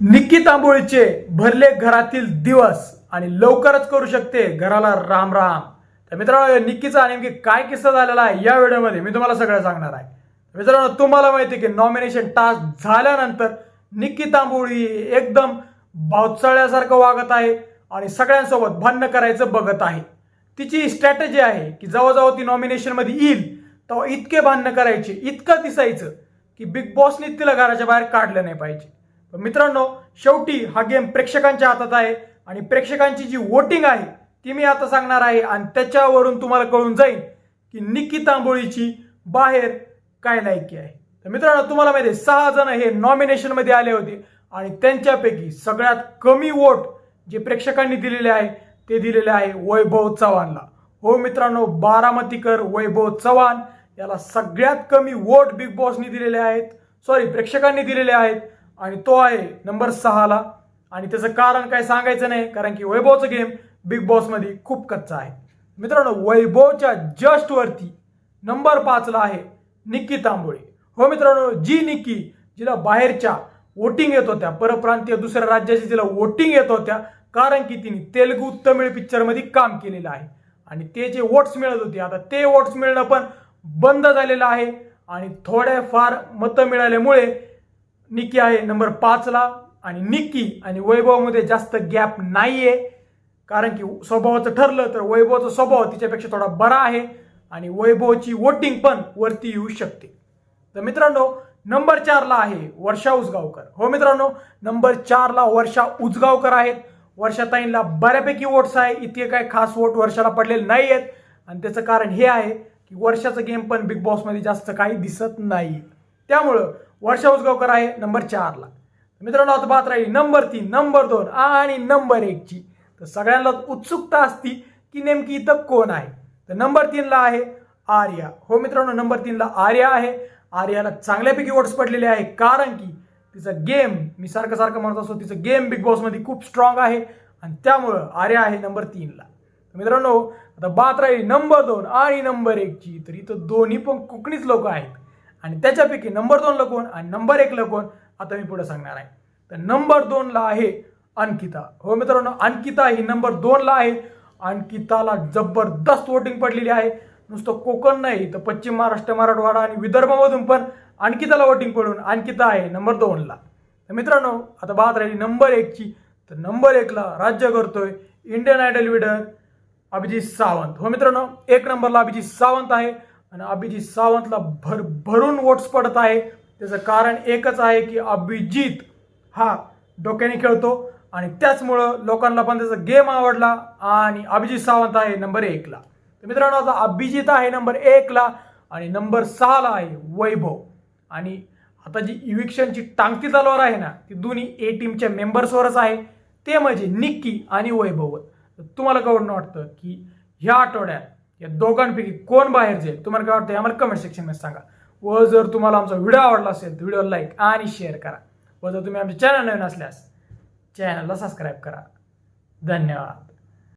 निक्की तांबोळीचे भरले घरातील दिवस आणि लवकरच करू शकते घराला राम राम. तर मित्रांनो निक्कीचा नेमकी काय किस्सा झालेला आहे या व्हिडिओमध्ये मी तुम्हाला सगळं सांगणार आहे. मित्रांनो तुम्हाला माहिती आहे की नॉमिनेशन टास्क झाल्यानंतर निक्की तांबोळी एकदम भावचाळ्यासारखं वागत आहे आणि सगळ्यांसोबत भांडणं करायचं बघत आहे. तिची स्ट्रॅटेजी आहे की जवळजवळ ती नॉमिनेशनमध्ये येईल तेव्हा इतके भांडणं करायचे इतकं दिसायचं की बिग बॉसने तिला घराच्या बाहेर काढलं नाही पाहिजे. मित्रांनो शेवटी हा गेम प्रेक्षकांच्या हातात आहे आणि प्रेक्षकांची जी वोटिंग आहे ती मी आता सांगणार आहे आणि त्याच्यावरून तुम्हाला कळून जाईल की निक्की तांबोळीची बाहेर काय लायकी आहे. तर मित्रांनो तुम्हाला माहिती आहे सहा जण हे नॉमिनेशनमध्ये आले होते आणि त्यांच्यापैकी सगळ्यात कमी वोट जे प्रेक्षकांनी दिलेले आहे ते दिलेले आहे वैभव चव्हाणला. हो मित्रांनो बारामतीकर वैभव चव्हाण याला सगळ्यात कमी वोट बिग बॉसनी दिलेले आहेत. सॉरी प्रेक्षकांनी दिलेले आहेत. आणि तो आहे नंबर सहाला. आणि त्याचं कारण काय सांगायचं नाही कारण की वैभवचं गेम बिग बॉसमध्ये खूप कच्चा आहे. मित्रांनो वैभवच्या जस्ट वरती नंबर पाचला आहे निक्की तांबोळे. हो मित्रांनो जी निक्की जिला बाहेरच्या वोटिंग येत होत्या परप्रांतीय दुसऱ्या राज्याची जिला वोटिंग येत होत्या कारण की तिने तेलगू तमिळ पिक्चरमध्ये काम केलेलं आहे. आणि ते जे वोट्स मिळत होते आता ते वोट्स मिळणं पण बंद झालेलं आहे. आणि थोड्याफार मतं मिळाल्यामुळे निक्की आहे नंबर पाचला आणि निक्की आणि वैभवमध्ये जास्त गॅप नाही आहे कारण की स्वभावाचं ठरलं तर वैभवचा स्वभाव तिच्यापेक्षा थोडा बरा आहे. आणि वैभवची वोटिंग पण वरती येऊ शकते. तर मित्रांनो नंबर चारला आहे वर्षा उजगावकर हो मित्रांनो नंबर चारला वर्षा उजगावकर आहेत. वर्षाताईंना बऱ्यापैकी वोट्स आहे. इतके काय खास वोट वर्षाला पडलेले नाही आहेत आणि त्याचं कारण हे आहे की वर्षाचं गेम पण बिग बॉसमध्ये जास्त काही दिसत नाही. त्यामुळं वर्षा उसगावकर आहे नंबर चारला मित्रांनो आता बात राहिली नंबर तीन नंबर दोन आणि नंबर एकची तर सगळ्यांना उत्सुकता असती की नेमकी इथं कोण आहे. तर नंबर तीनला आहे आर्या. हो मित्रांनो नंबर तीनला आर्या आहे. आर्याला चांगल्यापैकी वोट्स पडलेले आहे कारण की तिचं गेम मी सारखं सारखं म्हणत असतो तिचं गेम बिग बॉसमध्ये खूप स्ट्रॉंग आहे आणि त्यामुळं आर्या आहे नंबर तीनला मित्रांनो आता बात राहिली नंबर दोन आणि नंबर एकची तर इथं दोन्ही पण कोकणीच लोक आहेत. आणि त्याच्यापैकी नंबर दोनला कोण आणि नंबर एकला कोण आता मी पुढे सांगणार आहे. तर नंबर दोनला आहे अंकिता. हो मित्रांनो अंकिता ही नंबर दोनला आहे. अंकिताला जबरदस्त वोटिंग पडलेली आहे. नुसतं कोकण नाही तर पश्चिम महाराष्ट्र मराठवाडा आणि विदर्भामधून पण अंकिताला वोटिंग पडून अंकिता आहे नंबर दोनला तर मित्रांनो आता बात राहिली नंबर एकची तर नंबर एकला राज्य करतोय Indian idol winner Abhijit Sawant. हो मित्रांनो एक नंबरला अभिजित सावंत आहे. आणि अभिजित सावंतला भर भरून वोट्स पडत आहे. त्याचं कारण एकच आहे की अभिजित हा डोक्याने खेळतो आणि त्याचमुळं लोकांना पण त्याचा गेम आवडला आणि अभिजित सावंत आहे नंबर एकला तर मित्रांनो आता अभिजित आहे नंबर एकला आणि नंबर सहाला आहे वैभव. आणि आता जी इविक्शनची टांगती तलवार आहे ना ती दोन्ही ए टीमच्या मेंबर्सवरच आहे. ते म्हणजे निक्की आणि वैभव. तर तुम्हाला काय वाटतं की ह्या आठवड्यात या दोघांपैकी कोण बाहेर जाईल? तुम्हाला काय वाटतं आम्हाला कमेंट सेक्शनमध्ये सांगा. व जर तुम्हाला आमचा व्हिडिओ आवडला असेल तर व्हिडिओ लाईक आणि शेअर करा. व जर तुम्ही आमच्या चॅनल नवीन असल्यास चॅनलला सबस्क्राईब करा. धन्यवाद.